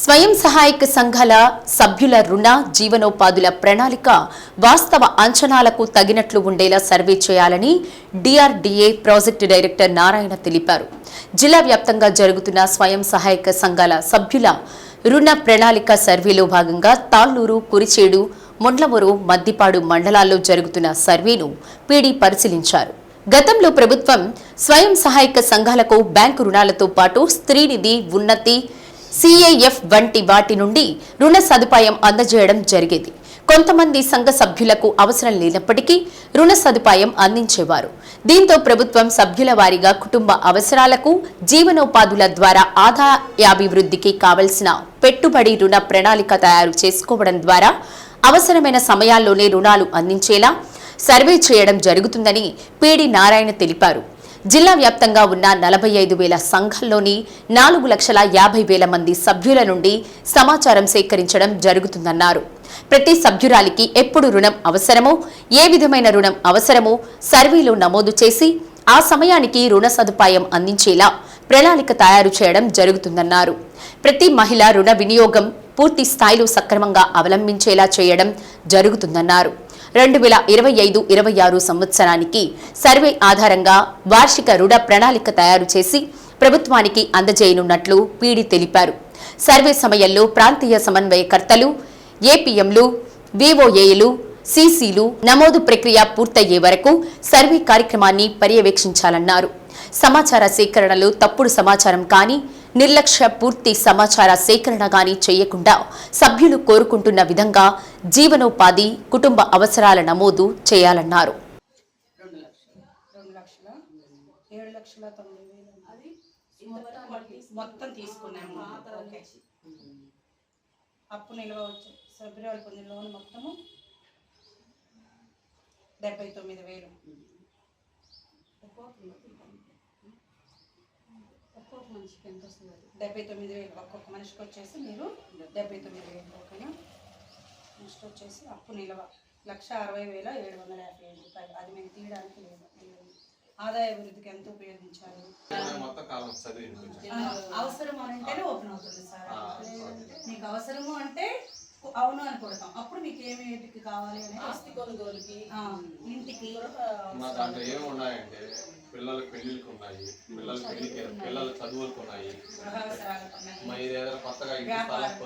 స్వయం సహాయక సంఘాల సభ్యుల రుణ జీవనోపాధుల ప్రణాళిక వాస్తవ అంచనాలకు తగినట్లు ఉండేలా సర్వే చేయాలని డిఆర్డీఏ ప్రాజెక్టు డైరెక్టర్ నారాయణ తెలిపారు. జిల్లా వ్యాప్తంగా జరుగుతున్న స్వయం సహాయక సంఘాల సభ్యుల రుణ ప్రణాళిక సర్వేలో భాగంగా తాళ్ళూరు కురిచేడు ముండ్లమూరు మద్దిపాడు మండలాల్లో జరుగుతున్న సర్వేను పీడీ పరిశీలించారు. గతంలో ప్రభుత్వం స్వయం సహాయక సంఘాలకు బ్యాంకు రుణాలతో పాటు స్త్రీనిధి ఉన్నతి సిఐఎఫ్ వంటి వాటి నుండి రుణ సదుపాయం అందజేయడం జరిగేది. కొంతమంది సంఘ సభ్యులకు అవసరం లేనప్పటికీ రుణ సదుపాయం అందించేవారు. దీంతో ప్రభుత్వం సభ్యుల వారీగా కుటుంబ అవసరాలకు జీవనోపాధుల ద్వారా ఆదాయాభివృద్ధికి కావలసిన పెట్టుబడి రుణ ప్రణాళిక తయారు చేసుకోవడం ద్వారా అవసరమైన సమయాల్లోనే రుణాలు అందించేలా సర్వే చేయడం జరుగుతుందని పీడి నారాయణ తెలిపారు. జిల్లా వ్యాప్తంగా ఉన్న నలభై ఐదు వేల సంఘాల్లోని నాలుగు లక్షల యాభై వేల మంది సభ్యుల నుండి సమాచారం సేకరించడం జరుగుతుందన్నారు. ప్రతి సభ్యురాలికి ఎప్పుడు రుణం అవసరమో ఏ విధమైన రుణం అవసరమో సర్వేలో నమోదు చేసి ఆ సమయానికి రుణ సదుపాయం అందించేలా ప్రణాళిక తయారు చేయడం జరుగుతుందన్నారు. ప్రతి మహిళ రుణ వినియోగం పూర్తి స్థాయిలో సక్రమంగా అవలంబించేలా చేయడం జరుగుతుందన్నారు. రెండు వేల ఇరవై ఐదు ఇరవై ఆరు సంవత్సరానికి సర్వే ఆధారంగా వార్షిక రుణ ప్రణాళిక తయారు చేసి ప్రభుత్వానికి అందజేయనున్నట్లు పీడి తెలిపారు. సర్వే సమయంలో ప్రాంతీయ సమన్వయకర్తలు ఏపీఎంలు విఓఏలు సీసీలు నమోదు ప్రక్రియ పూర్తయ్యే వరకు సర్వే కార్యక్రమాన్ని పర్యవేక్షించాలన్నారు. సమాచార సేకరణలో తప్పుడు సమాచారం కానీ నిర్లక్ష్య పూర్తి సమాచార సేకరణ గాని చేయకుండా సభ్యులు కోరుకుంటున్న విధంగా జీవనోపాధి కుటుంబ అవసరాల నమోదు చేయాలన్నారు. మొత్తం తీసుకున్నాము. అప్పు నిల్వ వచ్చి పొందిన లోన్ మొత్తము డెబ్బై తొమ్మిది వేలు. ఒక్కొక్క మనిషికి ఎంత వస్తుంది? అది? డెబ్బై తొమ్మిది వేలు. ఒక్కొక్క మనిషికి వచ్చేసి మీరు డెబ్బై తొమ్మిది వేలు ఓకేనా? నెక్స్ట్ వచ్చేసి అప్పు నిల్వ. లక్ష అరవై వేల ఏడు వందల యాభై ఐదు రూపాయలు. అది మేము తీయడానికి లేదు. ఆదాయ అభివృద్ధికి ఎంత ఉపయోగించాలి మొత్తం కాలం చదివి వినిపించండి. ఆ, అవసరం అని అంటేనే ఓపెన్ అవుతుంది సార్. మీకు అవసరము అంటే అవును అని కొడతాం అప్పుడు మీకు ఏమిటికి కావాలి అనేది ఆస్తి కొనుగోలుకి ఇంటికి. మా దాంట్లో ఏమి ఉన్నాయంటే పిల్లల పెళ్ళిళ్ళకి ఉన్నాయి పిల్లల పెళ్ళికి పిల్లల చదువులకు ఉన్నాయి. మా ఇది ఏదైనా కొత్తగా ఇంటి వ్యాపారం. స్థలం